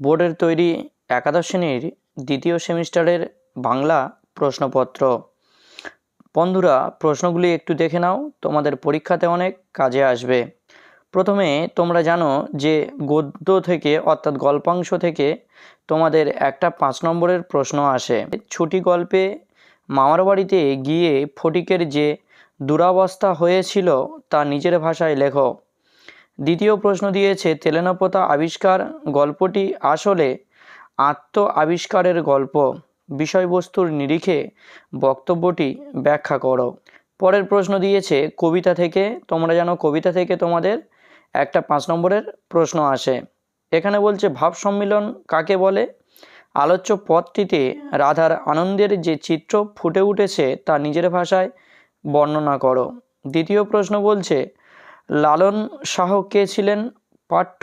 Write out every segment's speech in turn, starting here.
বোর্ডের তৈরি একাদশ শ্রেণির দ্বিতীয় সেমিস্টারের বাংলা প্রশ্নপত্র। বন্ধুরা, প্রশ্নগুলি একটু দেখে নাও, তোমাদের পরীক্ষাতে অনেক কাজে আসবে। প্রথমে তোমরা জানো যে গদ্য থেকে অর্থাৎ গল্পাংশ থেকে তোমাদের একটা পাঁচ নম্বরের প্রশ্ন আসে। ছুটি গল্পে মামার বাড়িতে গিয়ে ফটিকের যে দুরাবস্থা হয়েছিল তা নিজের ভাষায় লেখো। দ্বিতীয় প্রশ্ন দিয়েছে, তেলেনাপোতা আবিষ্কার গল্পটি আসলে আত্ম আবিষ্কারের গল্প? বিষয়বস্তুর নিরিখে বক্তব্যটি ব্যাখ্যা করো। পরের প্রশ্ন দিয়েছে, কবিতা থেকে, তোমরা জানো কবিতা থেকে তোমাদের একটা পাঁচ নম্বরের প্রশ্ন আসে। এখানে বলছে, ভাব সম্মিলন কাকে বলে? আলোচ্য পথটিতে রাধার আনন্দের যে চিত্র ফুটে উঠেছে তা নিজের ভাষায় বর্ণনা করো। দ্বিতীয় প্রশ্ন বলছে লালন শাহ কে ছিলেন? পাঠ্য,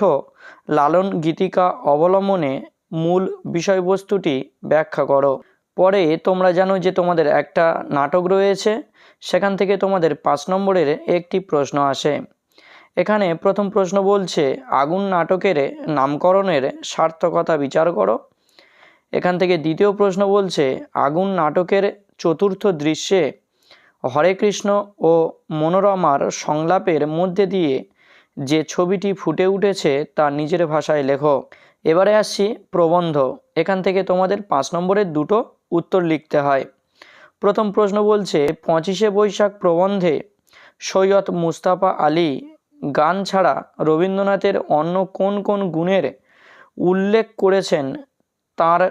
লালন গীতিকা অবলম্বনে মূল বিষয়বস্তুটি ব্যাখ্যা করো। পরে তোমরা জানো যে তোমাদের একটা নাটক রয়েছে, সেখান থেকে তোমাদের পাঁচ নম্বরের একটি প্রশ্ন আসে। এখানে প্রথম প্রশ্ন বলছে, আগুন নাটকের নামকরণের সার্থকতা বিচার করো। এখান থেকে দ্বিতীয় প্রশ্ন বলছে, আগুন নাটকের চতুর্থ দৃশ্যে হরে কৃষ্ণ ও মনোরমার সংলাপের মধ্যে দিয়ে যে ছবিটি ফুটে উঠেছে তা নিজের ভাষায় লেখো। এবারে আসছি প্রবন্ধ। এখান থেকে তোমাদের পাঁচ নম্বরের দুটো উত্তর লিখতে হয়। প্রথম প্রশ্ন বলছে, পঁচিশে বৈশাখ প্রবন্ধে সৈয়দ মুস্তাফা আলী গান ছাড়া রবীন্দ্রনাথের অন্য কোন কোন গুণের উল্লেখ করেছেন? তার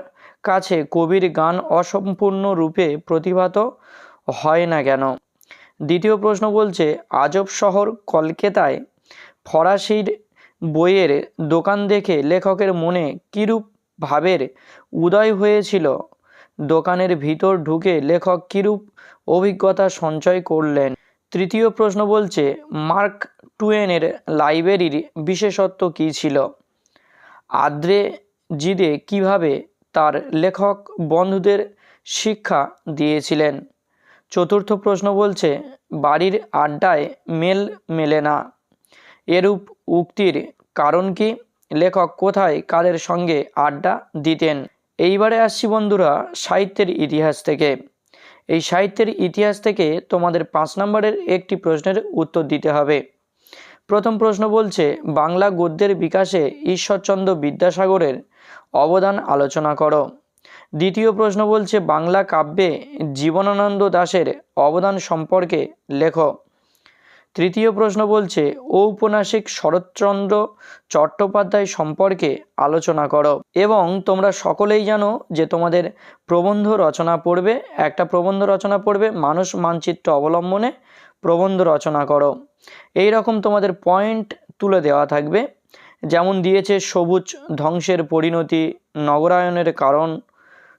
কাছে কবির গান অসম্পূর্ণ রূপে প্রতিভাত হয় না কেন? দ্বিতীয় প্রশ্ন বলছে, আজব শহর কলকাতায় ফরাসির বইয়ের দোকান দেখে লেখকের মনে কীরূপ ভাবের উদয় হয়েছিল? দোকানের ভিতর ঢুকে লেখক কীরূপ অভিজ্ঞতা সঞ্চয় করলেন? তৃতীয় প্রশ্ন বলছে, মার্ক টুয়েনের লাইব্রেরির বিশেষত্ব কী ছিল? আদ্রে জিদে কীভাবে তার লেখক বন্ধুদের শিক্ষা দিয়েছিলেন? চতুর্থ প্রশ্ন বলছে, বাড়ির আড্ডায় মেল মেলে না। এরূপ উক্তির কারণ কি? লেখক কোথায় কাদের সঙ্গে আড্ডা দিতেন? এইবারে আসছি বন্ধুরা সাহিত্যের ইতিহাস থেকে। এই সাহিত্যের ইতিহাস থেকে তোমাদের পাঁচ নম্বরের একটি প্রশ্নের উত্তর দিতে হবে। প্রথম প্রশ্ন বলছে, বাংলা গদ্যের বিকাশে ঈশ্বরচন্দ্র বিদ্যাসাগরের অবদান আলোচনা করো। দ্বিতীয় প্রশ্ন বলছে, বাংলা কাব্যে জীবনানন্দ দাশের অবদান সম্পর্কে লেখ। তৃতীয় প্রশ্ন বলছে, ঔপন্যাসিক শরৎচন্দ্র চট্টোপাধ্যায় সম্পর্কে আলোচনা করো। এবং তোমরা সকলেই জানো যে তোমাদের প্রবন্ধ রচনা পড়বে, একটা প্রবন্ধ রচনা পড়বে, মানুষ মানচিত্র অবলম্বনে প্রবন্ধ রচনা করো। এই রকম তোমাদের পয়েন্ট তুলে দেওয়া থাকবে। যেমন দিয়েছে, সবুজ ধ্বংসের পরিণতি, নগরায়নের কারণ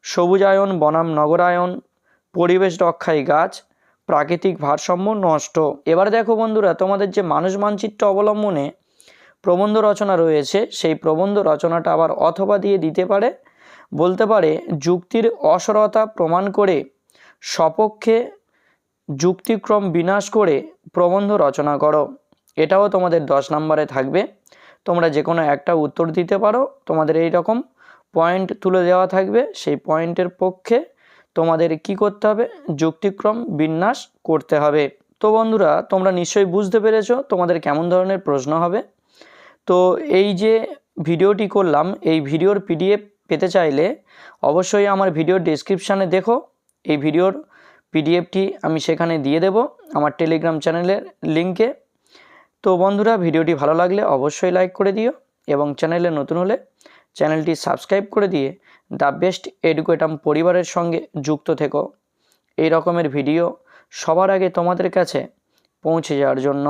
সবুজায়ন, বনাম নগরায়ন, পরিবেশ রক্ষায় গাছ, প্রাকৃতিক ভারসাম্য নষ্ট। এবার দেখো বন্ধুরা, তোমাদের যে মানুষ মানচিত্র অবলম্বনে প্রবন্ধ রচনা রয়েছে, সেই প্রবন্ধ রচনাটা আবার অথবা দিয়ে দিতে পারে, বলতে পারে যুক্তির অসরতা প্রমাণ করে, সপক্ষে যুক্তিক্রম বিনাশ করে প্রবন্ধ রচনা করো। এটাও তোমাদের দশ নম্বরে থাকবে। তোমরা যে কোনো একটা উত্তর দিতে পারো। তোমাদের এই রকম পয়েন্ট তুলে দেওয়া থাকবে, সেই পয়েন্টের পক্ষে তোমাদের কি করতে হবে? যুক্তিক্রম বিন্যাস করতে হবে। তো বন্ধুরা, তোমরা নিশ্চয়ই বুঝতে পেরেছ তোমাদের কেমন ধরনের প্রশ্ন হবে। তো এই যে ভিডিওটি করলাম, এই ভিডিওর পিডিএফ পেতে চাইলে অবশ্যই আমার ভিডিওর ডিসক্রিপশানে দেখো। এই ভিডিওর পিডিএফটি আমি সেখানে দিয়ে দেব আমার টেলিগ্রাম চ্যানেলের লিঙ্কে তো বন্ধুরা, ভিডিওটি ভালো লাগলে অবশ্যই লাইক করে দিও এবং চ্যানেলে নতুন হলে চ্যানেলটি সাবস্ক্রাইব করে দিয়ে দ্য বেস্ট এডুকেটাম পরিবারের সঙ্গে যুক্ত থেকো। এই রকমের ভিডিও সবার আগে তোমাদের কাছে পৌঁছে যাওয়ার জন্য।